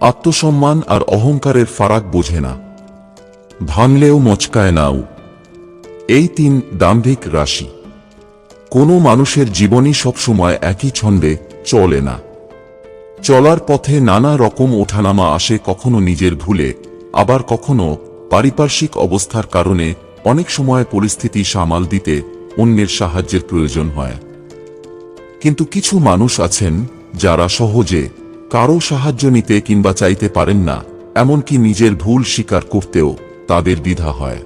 আত্মসম্মান আর অহংকারের ফারাক বোঝে না। ভাঙলেও মচকায় নাও। এই তিন দাম্ভিক রাশি। কোনো মানুষের জীবনই সবসময় একই ছন্দে চলে না। চলার পথে নানা রকম ওঠানামা আসে কখনো নিজের ভুলে, আবার কখনো পারিপার্শ্বিক অবস্থার কারণে অনেক সময় পরিস্থিতি সামাল দিতে অন্যের সাহায্যের প্রয়োজন হয়। কিন্তু কিছু মানুষ আছেন যারা সহজে কারও সাহায্য নিতে কিংবা চাইতে পারেন না, এমনকি নিজের ভুল স্বীকার করতেও তাদের দ্বিধা হয়।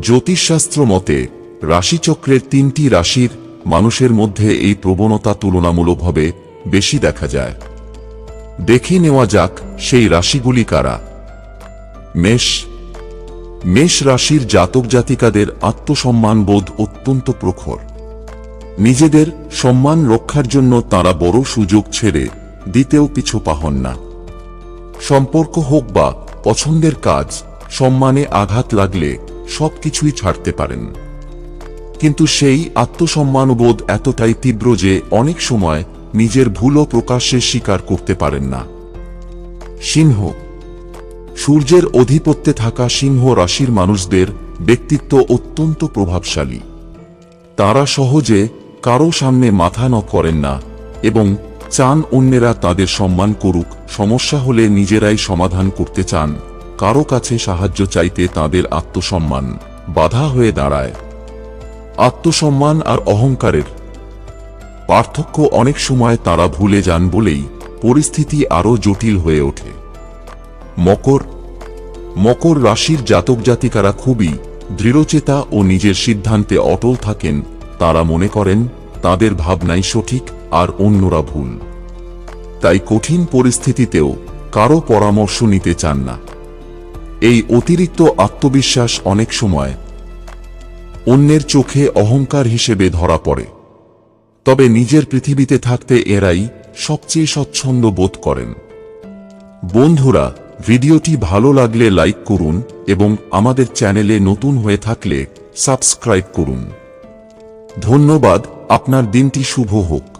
জ্যোতিষশাস্ত্র মতে, রাশিচক্রের তিনটি রাশির মানুষের মধ্যে এই প্রবণতা তুলনামূলকভাবে বেশি দেখা যায়। দেখে নেওয়া যাক সেই রাশিগুলি কারা। মেষ। মেষ রাশির জাতক জাতিকাদের আত্মসম্মানবোধ অত্যন্ত প্রখর। নিজেদের সম্মান রক্ষার জন্য তারা বড় সুযোগ ছেড়ে দিতেও পিছু পাহন না। সম্পর্ক হোক বা পছন্দের কাজ, সম্মানে আঘাত লাগলে সবকিছুই ছাড়তে পারেন। কিন্তু সেই আত্মসম্মানবোধ এতটাই তীব্র যে অনেক সময় নিজের ভুলও প্রকাশ্যে স্বীকার করতে পারেন না। সিংহ। সূর্যের অধিপত্যে থাকা সিংহ রাশির মানুষদের ব্যক্তিত্ব অত্যন্ত প্রভাবশালী। তারা সহজে কারও সামনে মাথা ন করেন না এবং চান অন্যেরা তাদের সম্মান করুক, সমস্যা হলে নিজেরাই সমাধান করতে চান। কারও কাছে সাহায্য চাইতে তাদের আত্মসম্মান। বাধা হয়ে দাঁড়ায়। আত্মসম্মান আর অহংকারের পার্থক্য অনেক সময় তারা ভুলে যান বলেই পরিস্থিতি আরও জটিল হয়ে ওঠে। মকর মকর রাশির জাতক জাতিকারা খুবই দৃঢ়চেতা ও নিজের সিদ্ধান্তে অটল থাকেন। তারা মনে করেন, তাদের ভাবনাই সঠিক আর অন্যরা ভুল। তাই কঠিন পরিস্থিতিতেও কারও পরামর্শ নিতে চান না। এই অতিরিক্ত আত্মবিশ্বাস অনেক সময় অন্যের চোখে অহংকার হিসেবে ধরা পড়ে। তবে নিজের পৃথিবীতে থাকতে এরাই সবচেয়ে স্বচ্ছন্দ বোধ করেন। বন্ধুরা, ভিডিওটি ভালো লাগলে লাইক করুন এবং আমাদের চ্যানেলে নতুন হয়ে থাকলে সাবস্ক্রাইব করুন। ধন্যবাদ, আপনার দিনটি শুভ হোক।